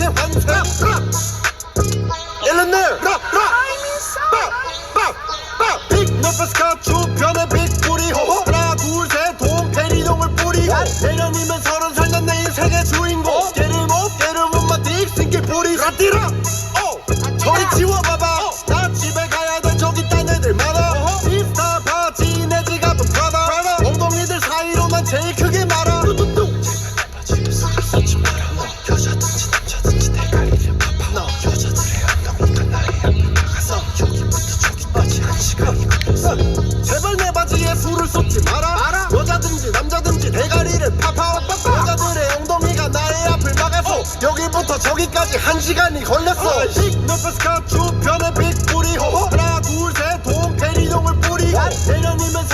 이렇게 빅 너프스카 주변에 빅 뿌리 호호. 하나 둘셋. 동페리동을 뿌리고 내년이면 서른 살난 내 인생의 주인공. 게르모 게르몬마 딕 싱길 뿌리. 라띠라 여기부터 저기까지 한 시간이 걸렸어. 빅 너프스카 주변에 빅 뿌리 하나 둘셋 동페리동을 뿌리고 내년이면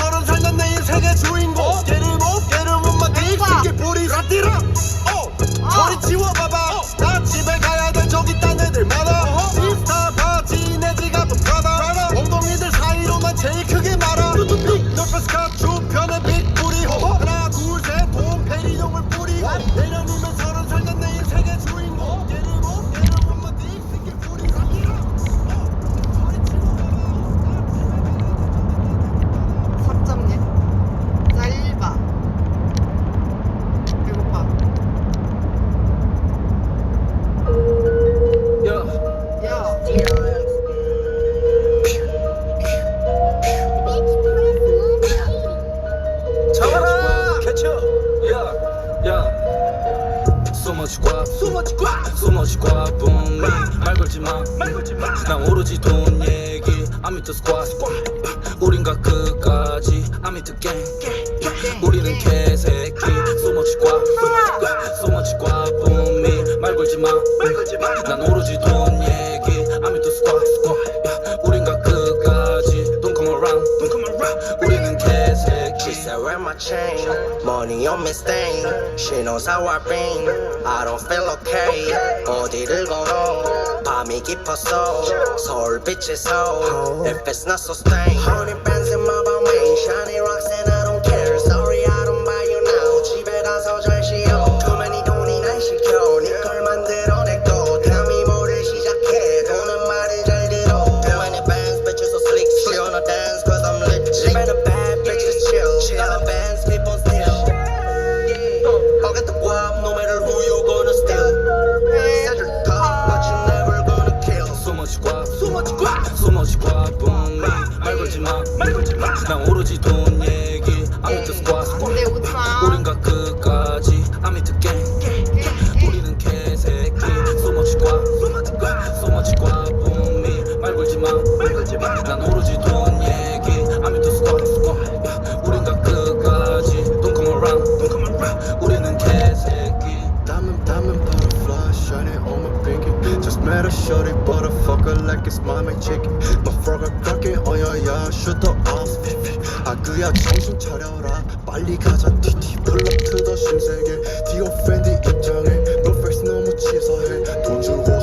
on me. 말 걸지 마, 말 걸지 마. 난 오로지 돈 얘기. Squat, squat. 우린가 끝까지. Gang, gang. 우리는 개새끼. Guap, so much me. 말 걸지 마, 말 걸지 마. 난 오로지 돈 my chain, money on me stain. She knows how I been. I don't feel okay. 어디를 걸어? 밤이 깊었어. 서울 빛에서. If it's not so stain. Honey bands in my domain. Shiny rocks Met a shorty, but I fuck her like it's my main chicken. My frog cracking, oh yeah, yeah, shoot the off. 아 그야 정신 차려라, 빨리 가자, 티티. Pull up to the 신세계, 디오 팬디 입장해. No face 너무 치사해. 돈 주고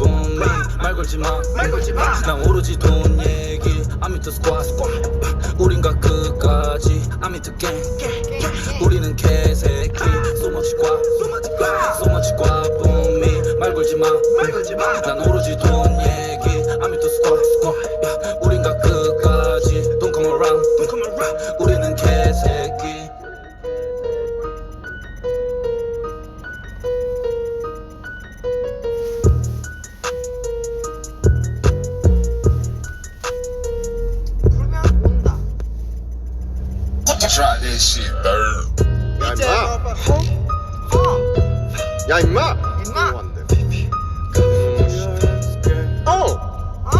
on me. 말 걸지 마, 말 걸지 마. 난 오로지 돈 얘기. Squat, squat. 우린가 끝까지. Gang, gang. 우리는 개새끼. So much guap, so much on me. 말 걸지 마, 말 걸지 마. 난 오로지 돈 얘기. Squat, squat. 우린가 끝까지. Don't come around, don't come around. 우리 Try that shit, bird. 야 임마, 어야 임마. 임마 어, 어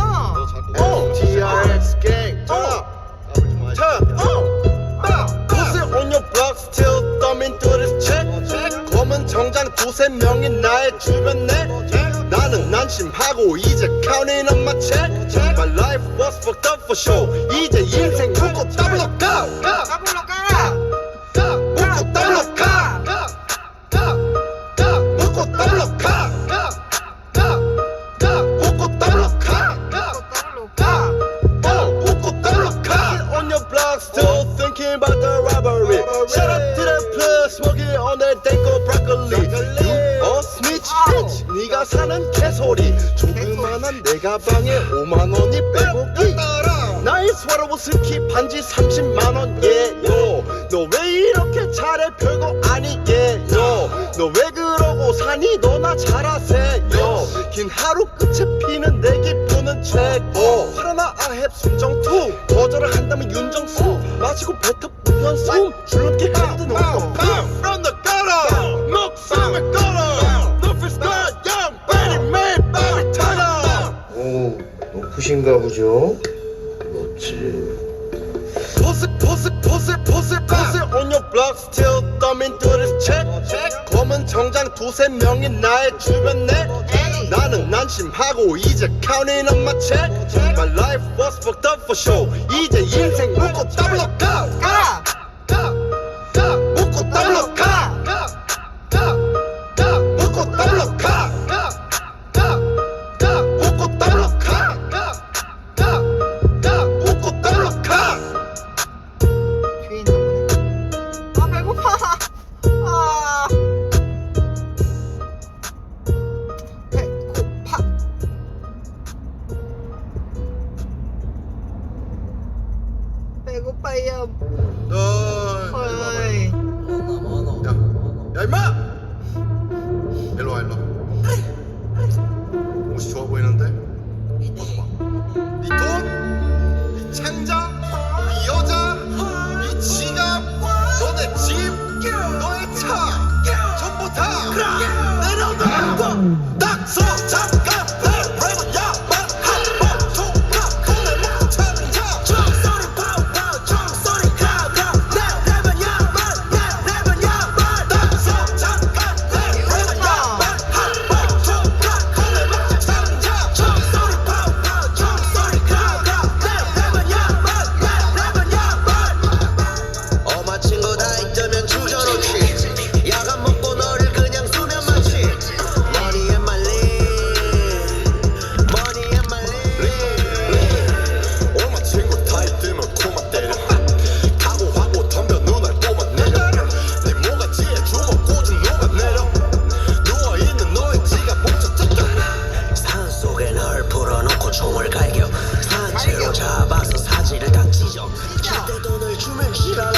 어, TRX gang. 어, 자, 어, 아, pussy on your block, still thumbing through this check. 검은 정장 두세 명이 나의 주변 내. 나는 난심하고 이제 counting on my check. My life was fucked up for sure. 이제 인생 묶고 더블로 가. 땡거 브로콜리 어 스니치 스치. 네가 사는 개소리. 조그만한 내 가방에 5만원이 빼곡히. 나의 스와로보스키 반지 30만원. 예요. 너 왜 이렇게 잘해? 별거 아니게요. 너 왜 그러고 사니? 너나 잘하세요. 긴 하루 끝에 피는 내 기분은 최고 하나 아헵 순정 아프신가 보죠? 그렇지. Pussy, pussy, pussy, pussy, pussy on your block still thumbing through this check. 검은 정장 두세 명이 나의 주변 내. 나는 난심하고 이제 counting on my check. My life was fucked up for show. 이제 인생 묶고 더블로 가. Hey, Mom! Shut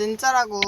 진짜라고.